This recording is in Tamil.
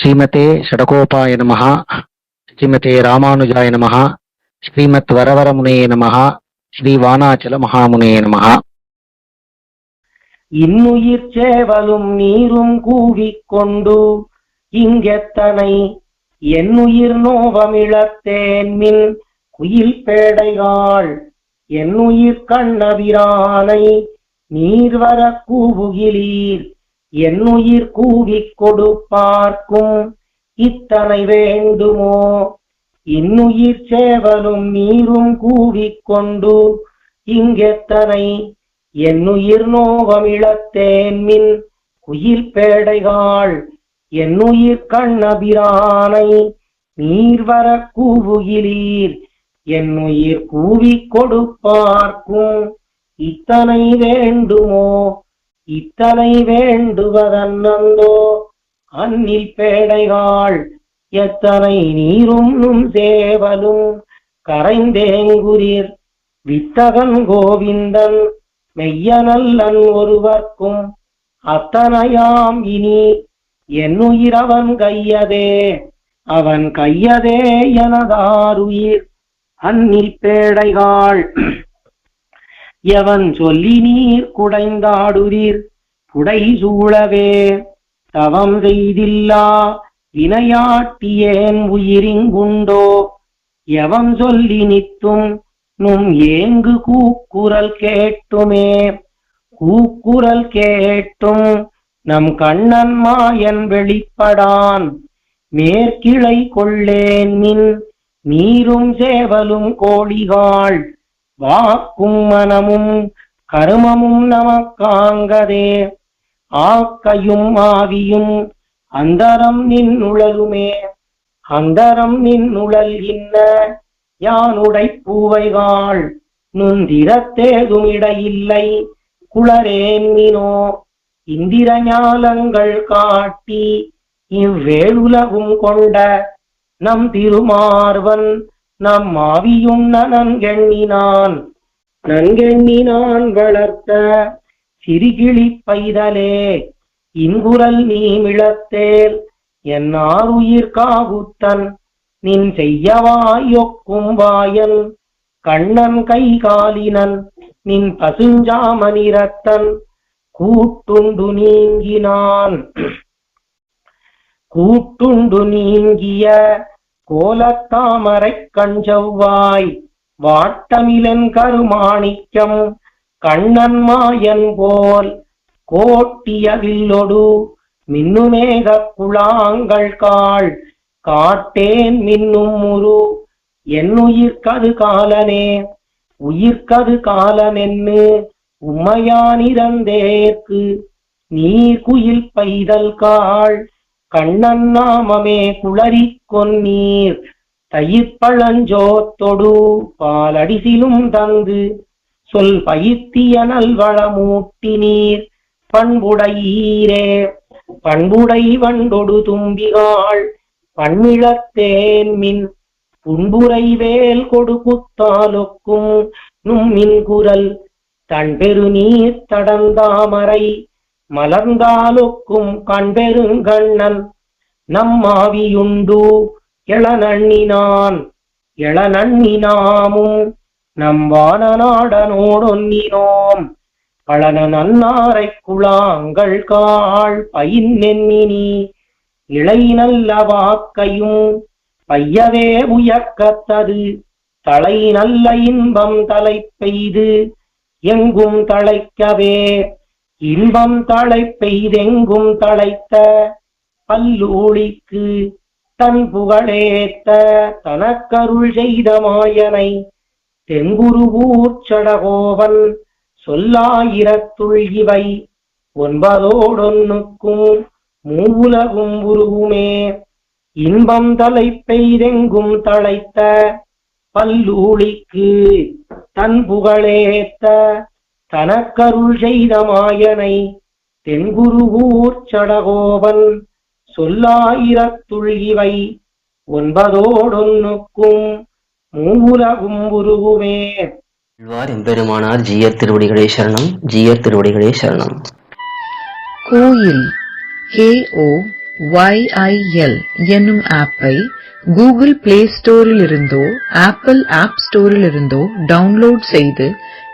ஸ்ரீமதே ஷடகோபாய நமஹ ஸ்ரீமதே ராமானுஜாய நமஹ ஸ்ரீமத் வரவரமுனே நமஹ ஸ்ரீ வானாச்சல மகாமுனே நமஹ. இன்னுயிர் சேவலும் நீரும் கூவிக்கொண்டு இங்கெத்தனை என்னுயிர் நோவமிழத்தேன் மின் குயில் பேடையாள் என்னுயிர் கண்ணபிரானை நீர் வர கூவுகிலீர் என்னுயிர் கூவிக் கொடுப்பார்க்கும். இத்தனை வேண்டுமோ? இன்னுயிர் சேவலும் நீரும் கூவிக்கொண்டு இங்கெத்தனை? என்னுயிர் நோவமிழத்தேன் மின் குயில் பேடைகாள். என்னுயிர் கண்ணபிரானை நீர் வர கூவுகிலீர். என்னுயிர் கூவிக் கொடுப்பார்க்கும். இத்தனை வேண்டுமோ? இத்தனை வேண்டுவதன்னந்தோ அன்னில் பேடைகாள் எத்தனை நீரும் சேவலும் கரைந்தேங்குரீர் வித்தகன் கோவிந்தன் மெய்யனல்லன் ஒருவர்க்கும் அத்தனையாம் இனி என்னுயிரவன் கையதே அவன் கையதே எனதாருயிர். அன்னில் பேடைகாள் எவன் சொல்லி நீர் குடைந்தாடுதீர்? புடை சூழவே தவம் செய்தில்லா வினையாட்டியேன் உயிரிங்குண்டோ? எவம் சொல்லி நித்தும் நும் ஏங்கு கூக்குரல் கேட்டுமே? கூக்குரல் கேட்டும் நம் கண்ணன் மாயன் வெளிப்படான். மேற்கிளை கொள்ளேன் மின் நீரும் சேவலும் கோழிகாள் வாக்கும் மனமும் கருமமும் நமக்காங்கதே. ஆக்கையும் ஆவியும் அந்தரம் நின்னுழலுமே அந்தரம் நின்னுழல் இன்ன யானுடை பூவைகாள் நுந்திரத்தேதும் இடையில்லை குளரேன்மினோ இந்திர ஞாலங்கள் காட்டி இவ்வேளுலகும் கொண்ட நம் திருமார்வன் நம் மாவியும் நன்கெண்ணினான் நன்கெண்ணினான் வளர்த்த சிறுகிளி பைதலே. இன்குரல் நீ மிளத்தேல். என்னார் உயிர் காகுத்தன் நின் செய்யவாயொக்கும் வாயன். கண்ணன் கை காலினன் நின் பசுஞ்சாமனிரத்தன் கூட்டுண்டு நீங்கினான். கூட்டுண்டு நீங்கிய கோலத்தாமரை கஞ்சவ்வாய் வாட்டமிலன் கருமாணிக்கம் கண்ணன் மாயன் போல் கோட்டிய வில்லொடு மின்னுமேக குழாங்கள் காள் காட்டேன் மின்னும் முரு என்னுயிர்க்கது காலனே உயிர்க்கது காலனென்னு உம்மையானிறந்தேற்கு நீர் குயில் பைதல் காள் கண்ணன் நாமமே குளறி கொன்னீர் தயிர்ப்பழஞ்சோத்தொடு பாலடிசிலும் தந்து சொல் பயிர்த்திய நல்வளமூட்டி நீர் பண்புடையீரே பண்புடை வண்டொடு தும்பிகாள். பண்மிழத்தேன் மின் புன்புரை வேல் கொடுக்குத்தாலொக்கும் நும்மின் குரல் தன் பெருநீர் தடந்தாமரை. மலர்ந்தாலுக்கும் கண்பெருங்கண்ணன் நம்மாவியுண்டு. எளநண்ணினான் எளநண்ணினாமும் நம் வானநாடனோடொன்னினோம் பழன நன்னாரை குழாங்கள் காள் பயின்னென்னினி இளை நல்ல வாக்கையும் பையவே உயக்கத்தது தலை நல்ல இன்பம் தலை பெய்து எங்கும் தழைக்கவே இன்பம் தழை பெய்தெங்கும் தழைத்த பல்லூழிக்கு தன் புகழேத்த தனக்கருள் செய்த மாயனை தென்குருவூர் சடகோவன் சொல்லாயிரத்துள் இவை ஒன்பதோடொன்னுக்கும் மூவுலகும் உருவுமே இன்பம் தலை பெய்தெங்கும் தழைத்த பல்லூழிக்கு தன் புகழேத்த தனக்கருள் செய்த மாயனை தென்குருவூர் சடகோவன் சொல்லாயிரத்துள் இவை ஒன்பதோடொன்னுக்கும் மூவுலகும் உருவுமே ஆழ்வார் எம்பெருமானார் ஜீயர் திருவடிகளே சரணம் ஜீயர் திருவடிகளே சரணம். கோயில் கே ஓ ஒய்ஐஎல் என்னும் ஆப்பை கூகுள் பிளே ஸ்டோரில் இருந்தோ ஆப்பிள் ஆப் ஸ்டோரில் இருந்தோ டவுன்லோட் செய்து